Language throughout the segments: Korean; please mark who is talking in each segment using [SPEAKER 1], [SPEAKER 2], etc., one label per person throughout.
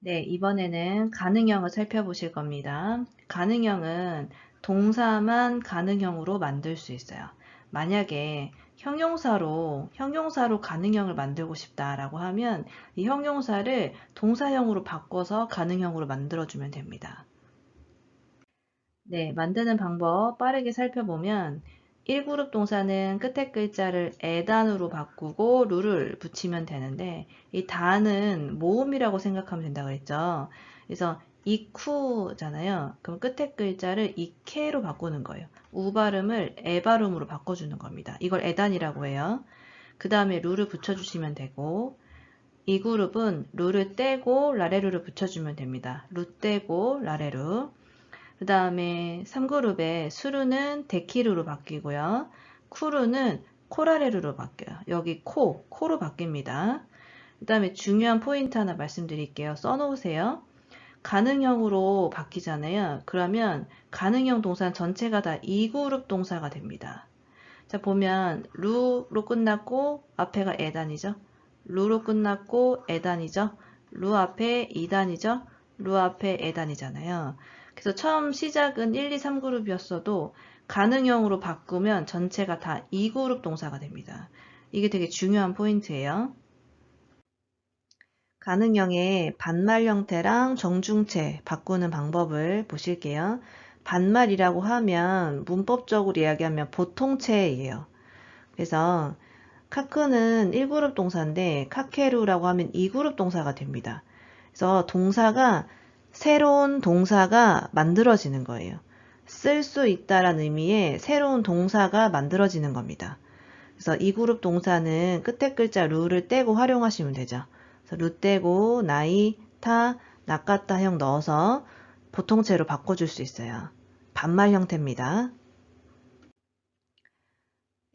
[SPEAKER 1] 네, 이번에는 가능형을 살펴보실 겁니다. 가능형은 동사만 가능형으로 만들 수 있어요. 만약에 형용사로 형용사로 가능형을 만들고 싶다라고 하면 이 형용사를 동사형으로 바꿔서 가능형으로 만들어 주면 됩니다. 네, 만드는 방법 빠르게 살펴보면 1그룹 동사는 끝에 글자를 에단으로 바꾸고 룰을 붙이면 되는데 이 단은 모음이라고 생각하면 된다 그랬죠. 그래서 이쿠잖아요. 그럼 끝에 글자를 이케로 바꾸는 거예요. 우 발음을 에 발음으로 바꿔주는 겁니다. 이걸 에단이라고 해요. 그 다음에 룰을 붙여주시면 되고 이 그룹은 룰을 떼고 라레루를 붙여주면 됩니다. 루 떼고 라레루 그 다음에 3그룹의 수루는 데키루로 바뀌고요. 쿠루는 코라레루로 바뀌어요. 여기 코, 코로 바뀝니다. 그 다음에 중요한 포인트 하나 말씀드릴게요. 써놓으세요. 가능형으로 바뀌잖아요. 그러면 가능형 동사 전체가 다 2그룹 동사가 됩니다. 자 보면 루로 끝났고 앞에가 에단이죠. 루로 끝났고 에단이죠. 루 앞에 2단이죠. 루 앞에 에단이잖아요. 그래서 처음 시작은 1, 2, 3그룹이었어도 가능형으로 바꾸면 전체가 다 2그룹 동사가 됩니다. 이게 되게 중요한 포인트예요. 가능형의 반말 형태랑 정중체 바꾸는 방법을 보실게요. 반말이라고 하면 문법적으로 이야기하면 보통체예요. 그래서 카크는 1그룹 동사인데 카케루라고 하면 2그룹 동사가 됩니다. 그래서 동사가 새로운 동사가 만들어지는 거예요. 쓸 수 있다라는 의미의 새로운 동사가 만들어지는 겁니다. 그래서 이 그룹 동사는 끝에 글자 루를 떼고 활용하시면 되죠. 루 떼고 나이, 타, 낚았다형 넣어서 보통체로 바꿔줄 수 있어요. 반말 형태입니다.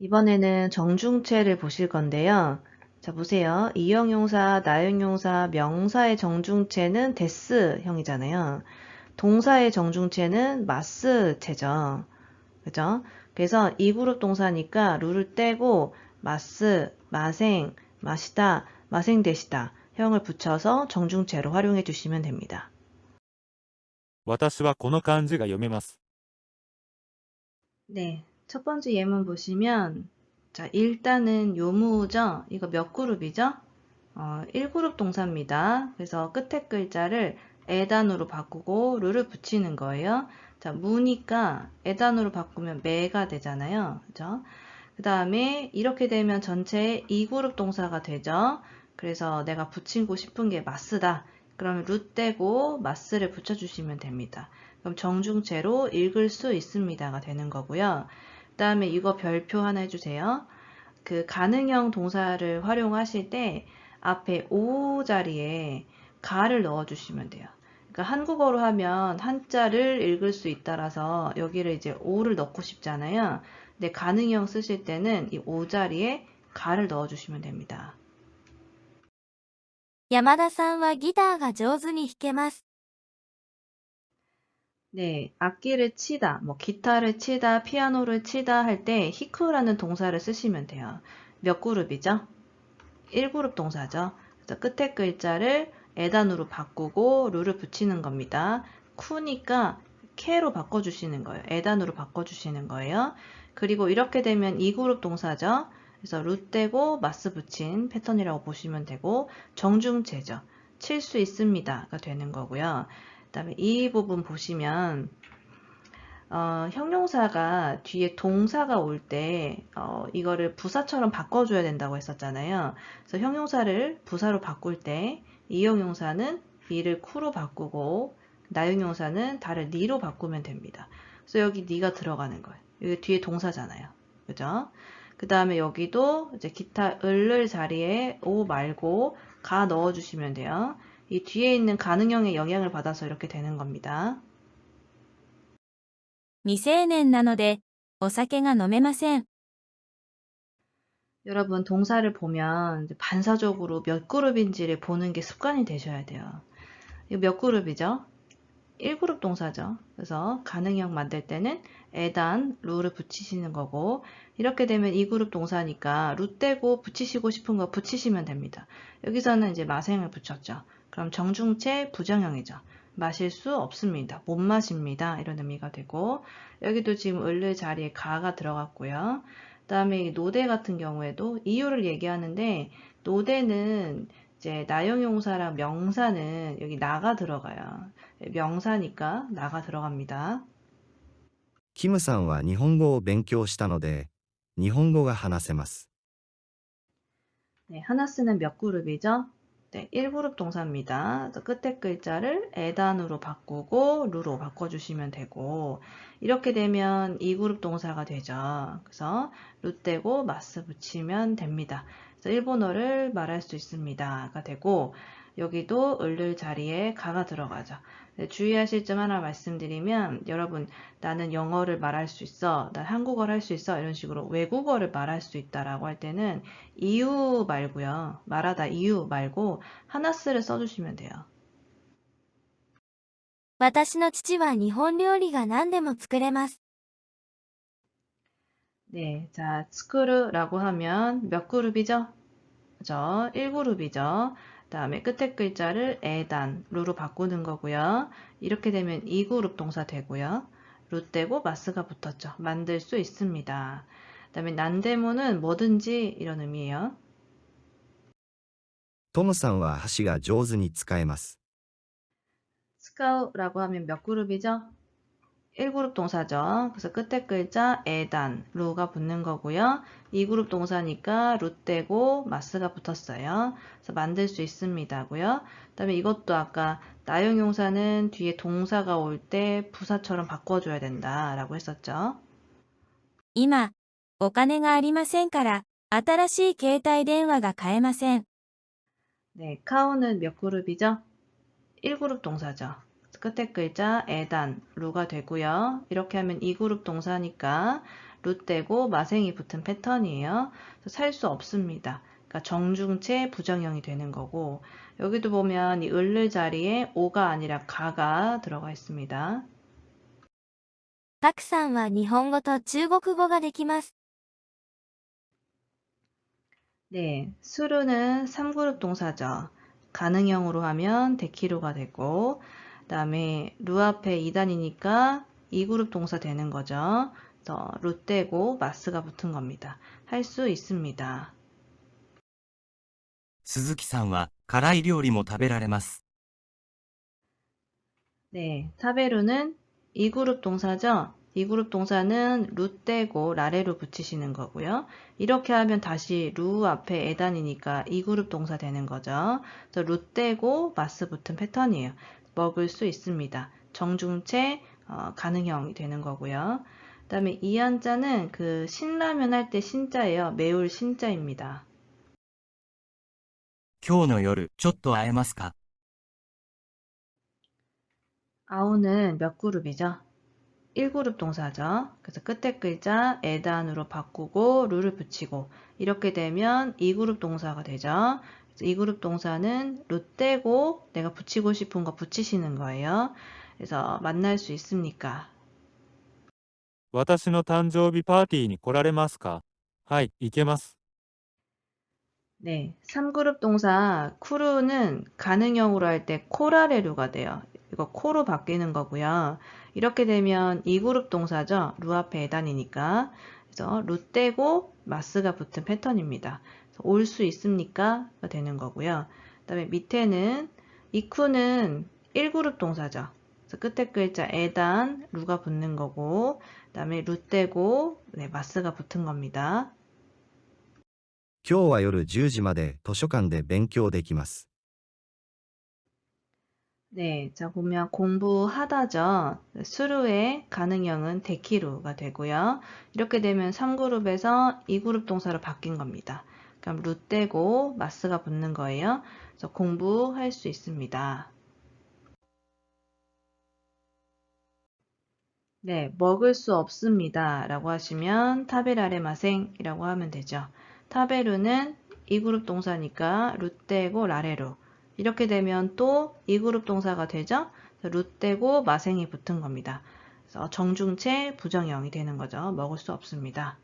[SPEAKER 1] 이번에는 정중체를 보실 건데요. 자, 보세요. 이형용사, 나형용사, 명사의 정중체는 데스형이잖아요. 동사의 정중체는 마스체죠. 그죠? 그래서 이 그룹 동사니까 룰을 떼고 마스, 마생, 마시다, 마생되시다 형을 붙여서 정중체로 활용해 주시면 됩니다.
[SPEAKER 2] 私はこの漢字が読めます。
[SPEAKER 1] 네, 첫 번째 예문 보시면 자, 일단은 요무죠? 이거 몇 그룹이죠? 어, 1그룹 동사입니다. 그래서 끝에 글자를 에단으로 바꾸고 르를 붙이는 거예요. 자, 무니까 에단으로 바꾸면 매가 되잖아요. 그죠? 그 다음에 이렇게 되면 전체 2그룹 동사가 되죠. 그래서 내가 붙이고 싶은 게 마스다. 그러면 루 떼고 마스를 붙여주시면 됩니다. 그럼 정중체로 읽을 수 있습니다가 되는 거고요. 다음에 이거 별표 하나 해주세요. 그 가능형 동사를 활용하실 때 앞에 오 자리에 가를 넣어주시면 돼요. 그러니까 한국어로 하면 한자를 읽을 수 있다라서 여기를 이제 오를 넣고 싶잖아요. 근데 가능형 쓰실 때는 이 오 자리에 가를 넣어주시면 됩니다.
[SPEAKER 3] 山田さんはギターが上手に弾けます。
[SPEAKER 1] 네, 악기를 치다, 뭐 기타를 치다, 피아노를 치다 할 때 히크라는 동사를 쓰시면 돼요. 몇 그룹이죠? 1그룹 동사죠. 그래서 끝에 글자를 에단으로 바꾸고 루를 붙이는 겁니다. 쿠니까 케로 바꿔주시는 거예요. 에단으로 바꿔주시는 거예요. 그리고 이렇게 되면 2그룹 동사죠. 그래서 루 떼고 마스 붙인 패턴이라고 보시면 되고 정중체죠. 칠 수 있습니다가 되는 거고요. 그 다음에 이 부분 보시면 어, 형용사가 뒤에 동사가 올때 어, 이거를 부사처럼 바꿔줘야 된다고 했었잖아요. 그래서 형용사를 부사로 바꿀 때 이 형용사는 이를 쿠로 바꾸고 나형용사는 다를 니로 바꾸면 됩니다. 그래서 여기 니가 들어가는 거예요. 여기 뒤에 동사잖아요. 그죠? 그 다음에 여기도 이제 기타 을을 자리에 오 말고 가 넣어주시면 돼요. 이 뒤에 있는 가능형의 영향을 받아서 이렇게 되는 겁니다.
[SPEAKER 3] 未成年なので、お酒が飲めません。
[SPEAKER 1] 여러분 동사를 보면 이제 반사적으로 몇 그룹인지를 보는 게 습관이 되셔야 돼요. 이거 몇 그룹이죠? 1그룹 동사죠. 그래서 가능형 만들 때는 에단, 루를 붙이시는 거고 이렇게 되면 2그룹 동사니까 루 떼고 붙이시고 싶은 거 붙이시면 됩니다. 여기서는 이제 마생을 붙였죠. 그럼 정중체 부정형이죠. 마실 수 없습니다. 못 마십니다. 이런 의미가 되고 여기도 지금 을을 자리에 가가 들어갔고요. 그다음에 이 노대 같은 경우에도 이유를 얘기하는데 노대는 이제 나용용사랑 명사는 여기 나가 들어가요. 명사니까 나가 들어갑니다.
[SPEAKER 2] キムさんは日本語を勉強したので、日本語が話せます。
[SPEAKER 1] 네, 하나 쓰는 몇 그룹이죠? 네, 1그룹 동사입니다. 끝에 글자를 에단으로 바꾸고 루로 바꿔주시면 되고 이렇게 되면 2그룹 동사가 되죠. 그래서 루 떼고 마스 붙이면 됩니다. 그래서 일본어를 말할 수 있습니다가 되고 여기도 을를 자리에 가가 들어가죠. 네, 주의하실 점 하나 말씀드리면 여러분 나는 영어를 말할 수 있어, 난 한국어를 할 수 있어 이런 식으로 외국어를 말할 수 있다라고 할 때는 이유 말고요. 말하다 이유 말고 하나스를 써주시면 돼요.
[SPEAKER 3] 私の父は日本料理が何でも作れます。
[SPEAKER 1] 네, 자, 스크르라고 하면 몇 그룹이죠? 그죠? 1그룹이죠. 다음에 끝에 글자를 에단, 루로 바꾸는 거고요. 이렇게 되면 2그룹 동사 되고요. 루 떼고 마스가 붙었죠. 만들 수 있습니다. 그다음에 난데모는 뭐든지 이런 의미예요.
[SPEAKER 2] トムさんは箸が上手に使えます。
[SPEAKER 1] 스카우라고 하면 몇 그룹이죠? 1그룹 동사죠. 그래서 끝에 글자 에단, 루가 붙는 거고요. 2그룹 동사니까 루 떼고 마스가 붙었어요. 그래서 만들 수 있습니다고요. 그다음에 이것도 아까 나용용사는 뒤에 동사가 올 때 부사처럼 바꿔줘야 된다라고 했었죠.
[SPEAKER 3] 今、お金がありませんから、新しい携帯電話が買えません。
[SPEAKER 1] 네, 카우는 몇 그룹이죠? 1그룹 동사죠. 끝에 글자 에단, 루가 되고요. 이렇게 하면 2그룹 동사니까 루 떼고 마생이 붙은 패턴이에요. 살 수 없습니다. 그러니까 정중체 부정형이 되는 거고 여기도 보면 이 을를 자리에 오가 아니라 가가 들어가 있습니다.
[SPEAKER 3] パクさんは日本語と中国語ができます。
[SPEAKER 1] 네, 수루는 3그룹 동사죠. 가능형으로 하면 데키루가 되고 그 다음에 루 앞에 2단이니까 2그룹 동사 되는 거죠. 그래서 루 떼고 마스가 붙은 겁니다. 할 수 있습니다.
[SPEAKER 4] 鈴木さんは辛い料理も食べられます。
[SPEAKER 1] 네, 타베루는 2그룹 동사죠. 2그룹 동사는 루 떼고 라레로 붙이시는 거고요. 이렇게 하면 다시 루 앞에 에단이니까 2그룹 동사 되는 거죠. 그래서 루 떼고 마스 붙은 패턴이에요. 먹을 수 있습니다. 정중체 어, 가능형이 되는 거고요. 그다음에 이 한자는 그 신라면 할 때 신자예요. 매울 신자입니다.
[SPEAKER 4] 今日の夜、ちょっと会えますか
[SPEAKER 1] 아우는 몇 그룹이죠? 1그룹 동사죠. 그래서 끝에 글자 에단으로 바꾸고 루를 붙이고 이렇게 되면 2그룹 동사가 되죠. 그래서 2그룹 동사는 루 떼고 내가 붙이고 싶은 거 붙이시는 거예요. 그래서 만날 수 있습니까?
[SPEAKER 5] 私の誕生日パーティーに来られますかはい、行けます。
[SPEAKER 1] 네, 3그룹 동사 쿠루는 가능형으로 할 때 코라레루가 돼요. 이거 코로 바뀌는 거고요. 이렇게 되면 2그룹 동사죠. 루 앞에 에단이니까. 그래서 루 떼고 마스가 붙은 패턴입니다. 올 수 있습니까? 가 되는 거고요. 그다음에 밑에는 이쿠는 1그룹 동사죠. 그래서 끝에 글자 에단, 루가 붙는 거고, 그다음에 루 떼고 네, 마스가 붙은 겁니다.
[SPEAKER 2] 今日は夜10時まで図書館で勉強できます。
[SPEAKER 1] 네, 자 보면 공부하다죠. 수루의 가능형은 데키루가 되고요. 이렇게 되면 3그룹에서 2그룹 동사로 바뀐 겁니다. 그럼 루 떼고 마스가 붙는 거예요. 그래서 공부할 수 있습니다. 네, 먹을 수 없습니다. 라고 하시면 타베라레 마생이라고 하면 되죠. 타베루는 2그룹 동사니까 루 떼고 라레루. 이렇게 되면 또 2그룹 동사가 되죠. 루 떼고 마생이 붙은 겁니다. 그래서 정중체 부정형이 되는 거죠. 먹을 수 없습니다.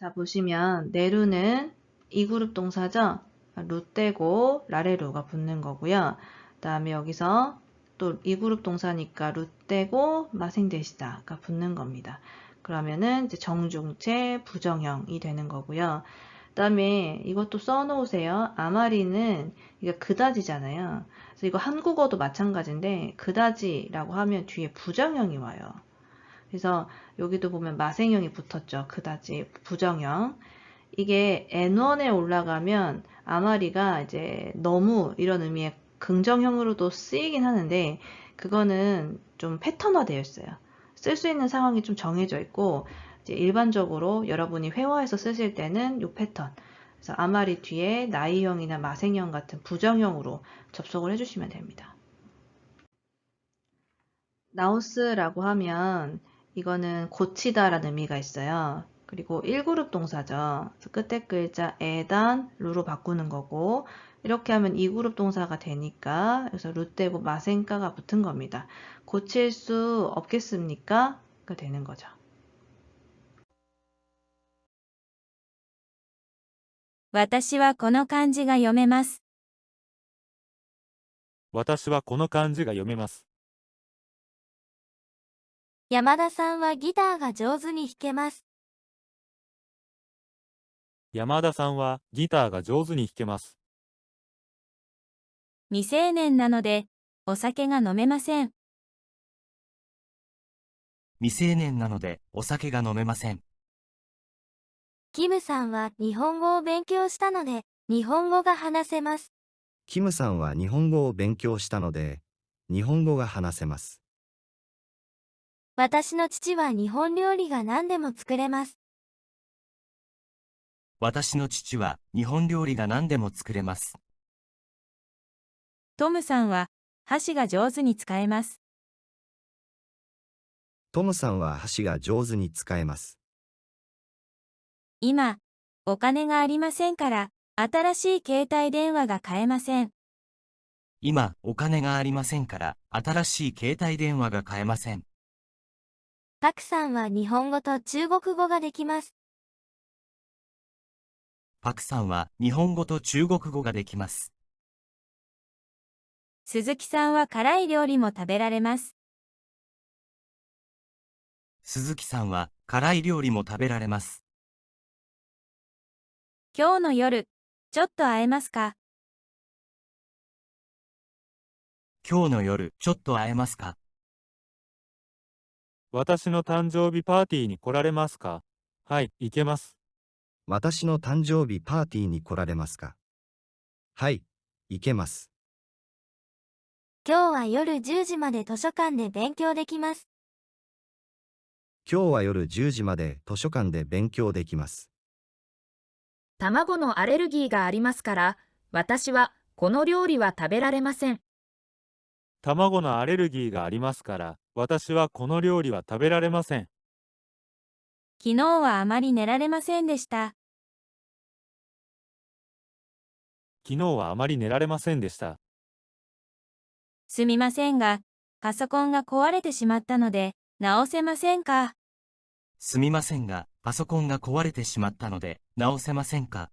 [SPEAKER 1] 자, 보시면 내루는 2그룹 동사죠. 루 떼고 라레루가 붙는 거고요. 그 다음에 여기서 또 이 그룹 동사니까 루 떼고 마생되시다가 붙는 겁니다. 그러면은 이제 정중체 부정형이 되는 거고요. 그 다음에 이것도 써놓으세요. 아마리는 이게 그다지잖아요. 그래서 이거 한국어도 마찬가지인데 그다지라고 하면 뒤에 부정형이 와요. 그래서 여기도 보면 마생형이 붙었죠. 그다지 부정형. 이게 N1에 올라가면 아마리가 이제 너무 이런 의미의 긍정형으로도 쓰이긴 하는데 그거는 좀 패턴화 되어 있어요. 쓸 수 있는 상황이 좀 정해져 있고 이제 일반적으로 여러분이 회화에서 쓰실 때는 이 패턴. 그래서 아마리 뒤에 나이형이나 마생형 같은 부정형으로 접속을 해주시면 됩니다. 나우스라고 하면 이거는 고치다라는 의미가 있어요. 그리고 1그룹 동사죠. 그래서 끝에 글자 에단, 루로 바꾸는 거고 이렇게 하면 2그룹 동사가 되니까 그래서 루떼고 마센가가 붙은 겁니다. 고칠 수 없겠습니까? 그 되는 거죠.
[SPEAKER 3] 私はこの漢字が読めます。
[SPEAKER 5] 私はこの漢字が読めます。
[SPEAKER 6] 山田さんはギターが上手に弾けます。
[SPEAKER 5] 山田さんはギターが上手に弾けます。
[SPEAKER 3] 未成年なので、お酒が飲めません。
[SPEAKER 4] 未成年なのでお酒が飲めません。
[SPEAKER 6] キムさんは日本語を勉強したので、日本語が話せます。
[SPEAKER 2] キムさんは日本語を勉強したので、日本語が話せます。
[SPEAKER 6] 私の父は日本料理が何でも作れます。
[SPEAKER 4] 私の父は日本料理が何でも作れます。
[SPEAKER 3] トムさんは箸が上手に使えます。
[SPEAKER 2] トムさんは箸が上手に使えます。
[SPEAKER 3] 今、お金がありませんから、新しい携帯電話が買えません。
[SPEAKER 4] 今、お金がありませんから、新しい携帯電話が買えません。
[SPEAKER 6] パクさんは日本語と中国語ができます。
[SPEAKER 4] パクさんは日本語と中国語ができます。
[SPEAKER 3] 鈴木さんは辛い料理も食べられます。
[SPEAKER 4] 鈴木さんは辛い料理も食べられます。
[SPEAKER 3] 今日の夜、ちょっと会えますか？
[SPEAKER 4] 今日の夜、ちょっと会えますか？
[SPEAKER 5] 私の誕生日パーティーに来られますか？はい、行けます。
[SPEAKER 2] 私の誕生日パーティーに来られますか？はい、行けます。
[SPEAKER 6] 今日は夜10時まで図書館で勉強できます。
[SPEAKER 2] 今日は夜10時まで図書館で勉強できます。
[SPEAKER 7] 卵のアレルギーがありますから、私はこの料理は食べられません。
[SPEAKER 5] 卵のアレルギーがありますから、私はこの料理は食べられません。
[SPEAKER 3] 昨日はあまり寝られませんでした。
[SPEAKER 5] 昨日はあまり寝られませんでした。
[SPEAKER 3] すみませんが、パソコンが壊れてしまったので、直せませんか？
[SPEAKER 4] すみませんが、パソコンが壊れてしまったので、直せませんか？